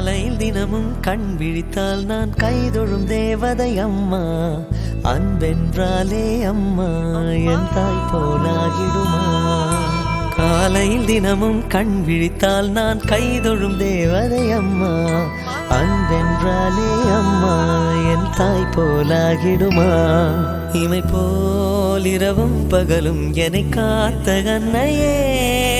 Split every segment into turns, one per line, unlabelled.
காலையில் தினமும் கண் விழித்தால் நான் கைதொழும் தேவதை அம்மா. அன்பென்றாலே அம்மா என் தாய் போலாகிடுமா? காலையில் தினமும் கண் விழித்தால் நான் கைதொழும் தேவதை அம்மா. அன்பென்றாலே அம்மா என் தாய் போலாகிடுமா? இமை போல் இரவும் பகலும் என்னை காத்த கண்ணையே.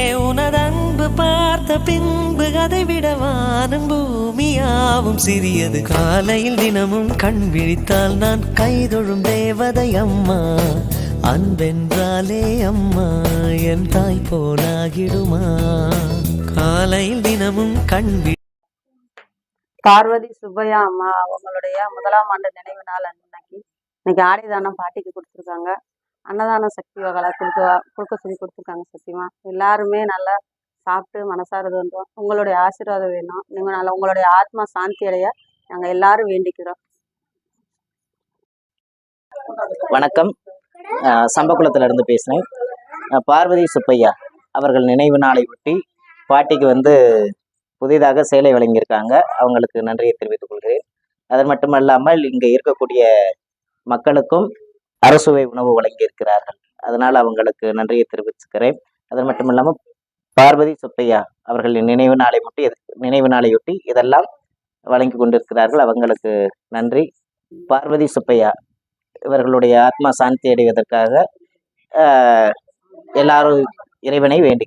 பார்த்த பின்பு அதை விட வானம் பூமியாவும் சிறியது. காலையில் தினமும் கண் விழித்தால் நான் கைதொழும் தேவதை அம்மா. அன்பென்றாலே அம்மா என் தாய் போலாகிடுமா? காலையில் தினமும் கண்
பார்வதி சுப்பையா அம்மா அவங்களுடைய முதலாம் ஆண்டு நினைவு நாள் அன்னைக்கு இன்னைக்கு ஆடைதானம் பாட்டிக்கு கொடுத்துருக்காங்க. அன்னதான சக்தி வகலை கொடுக்க கொடுக்க சொல்லி கொடுத்துருக்காங்க சத்தியமா. எல்லாருமே நல்லா சாப்பிட்டு மனசார வந்தோம். உங்களுடைய ஆசீர்வாதம் வேணும். நீங்கள் நல்லா உங்களுடைய ஆத்மா சாந்தி அடைய நாங்க எல்லாரும் வேண்டிக்கிறோம்.
வணக்கம். அஹ் சம்பக்குளத்துல இருந்து பேசுகிறேன் பார்வதி சுப்பையா அவர்கள் நினைவு நாளை ஒட்டி பாட்டிக்கு வந்து புதிதாக சேலை வழங்கியிருக்காங்க. அவங்களுக்கு நன்றியை தெரிவித்துக் கொள்கிறேன். அது மட்டுமல்லாமல் இங்கே இருக்கக்கூடிய மக்களுக்கும் அரசுவை உணவு வழங்கியிருக்கிறார்கள். அதனால் அவங்களுக்கு நன்றியை தெரிவிச்சுக்கிறேன். அது மட்டும் இல்லாமல் பார்வதி சுப்பையா அவர்களின் நினைவு நாளை முட்டி நினைவு நாளையொட்டி இதெல்லாம் வழங்கி கொண்டிருக்கிறார்கள். அவங்களுக்கு நன்றி. பார்வதி சுப்பையா இவர்களுடைய ஆத்மா சாந்தி அடைவதற்காக எல்லாரும் இறைவனை வேண்டி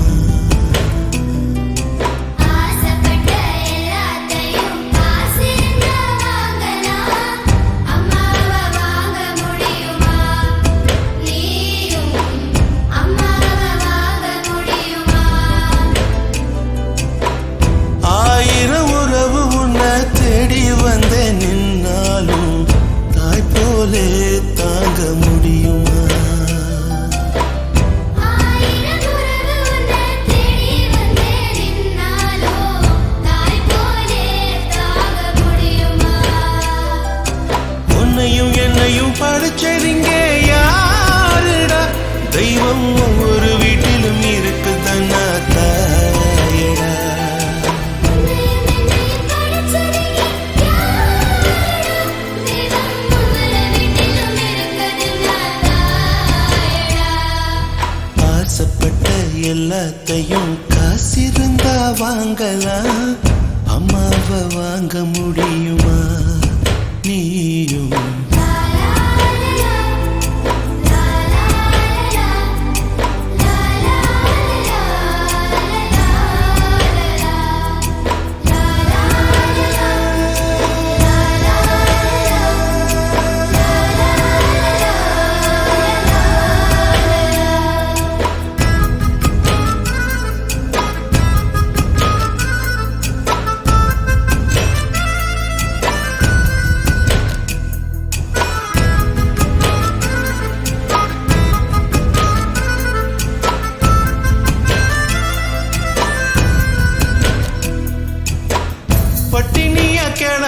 உன்னையும் என்னையும் படைச்சதிங்க யாருடா? தெய்வம் ஒவ்வொரு வீட்டிலும் இருக்கு தன்னா தாயடா ஆசைப்பட்ட எல்லாத்தையும் காசிருந்தா வாங்கலாம். அம்மாவை வாங்க முடியுமா? நீயும்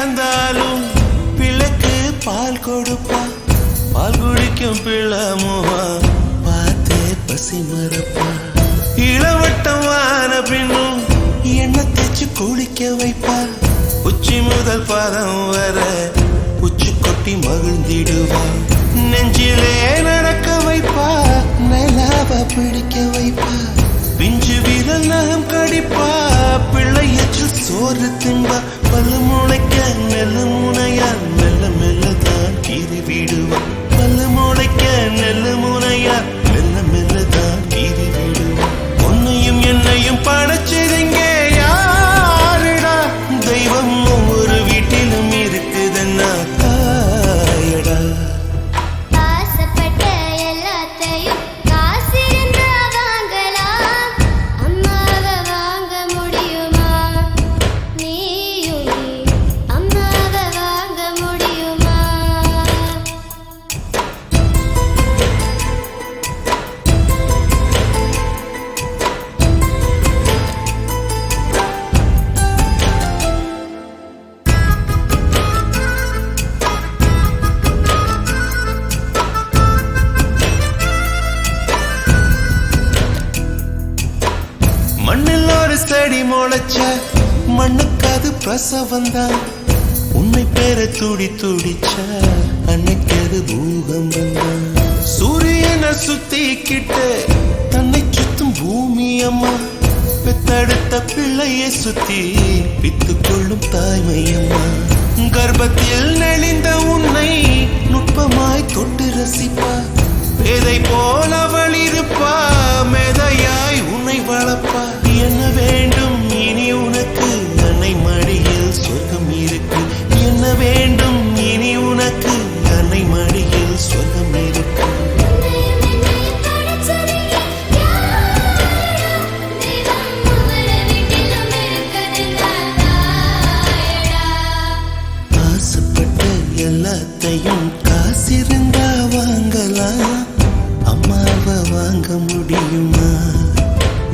கிடந்தாலும் பிள்ளைக்கு பால் கொடுப்பா. பால் குடிக்கும் பிள்ளமுவா பார்த்தே பசி மறப்பா. இளவட்டம் வான பின்னும் எண்ணெய் தேச்சு குளிக்க வைப்பா. உச்சி முதல் பாதம் வர உச்சி கொட்டி மகிழ்ந்திடுவா. எச்சில் சோறு தின்பா பல்லு முளைக்க மெல்ல முனையா மெல்ல மெல்ல தான் கீறி விடுவான். பல்லு முளைக்க நெல்ல
முனை
முளைச்ச மண்ணுக்காது பிரசவம் தான். உன்னை பேர துடி துடிச்ச அன்னைக்கு பூகம்பம் தான் சூரியனை சுத்திக்கிட்டு தன்னை சுத்தும் பூமி அம்மா. பெத்தடுத்த பிள்ளையை சுத்தி பித்து கொள்ளும் தாய்மையம்மா கர்ப்பத்தில் நெளிந்த உன்னை நுட்பமாய் தொட்டு ரசிப்பா. பேதை போல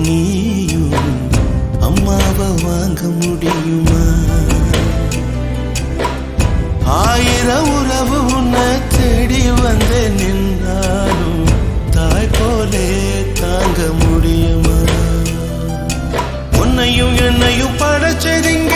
நீயும் அம்மாவை வாங்க முடியுமா? ஆயிர உறவு உன்னை தேடி வந்து நின்றாலும் தாய் போலே தாங்க முடியுமா? உன்னையும் என்னையும் படைச்சதிங்க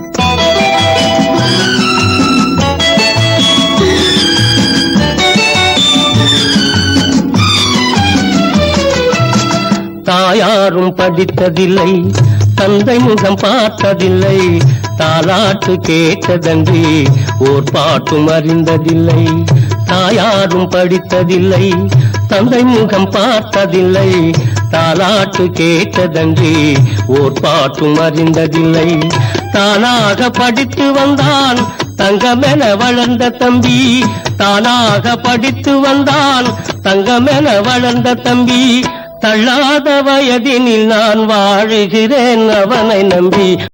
தாயாரும் படித்ததில்லை தந்தை முகம் பார்த்ததில்லை தாலாட்டு கேட்டதன்றி ஓர் பாட்டும் அறிந்ததில்லை. தாயாரும் படித்ததில்லை தந்தை முகம் பார்த்ததில்லை தாலாட்டு கேட்டதன்றி ஓர் பாட்டும் அறிந்ததில்லை. தானாக படித்து வந்தான் தங்கமென வளர்ந்த தம்பி. தானாக படித்து வந்தான் தங்கமென வளர்ந்த தம்பி. தள்ளாத வயதினில் நான் வாழுகிறேன் அவனை நம்பி.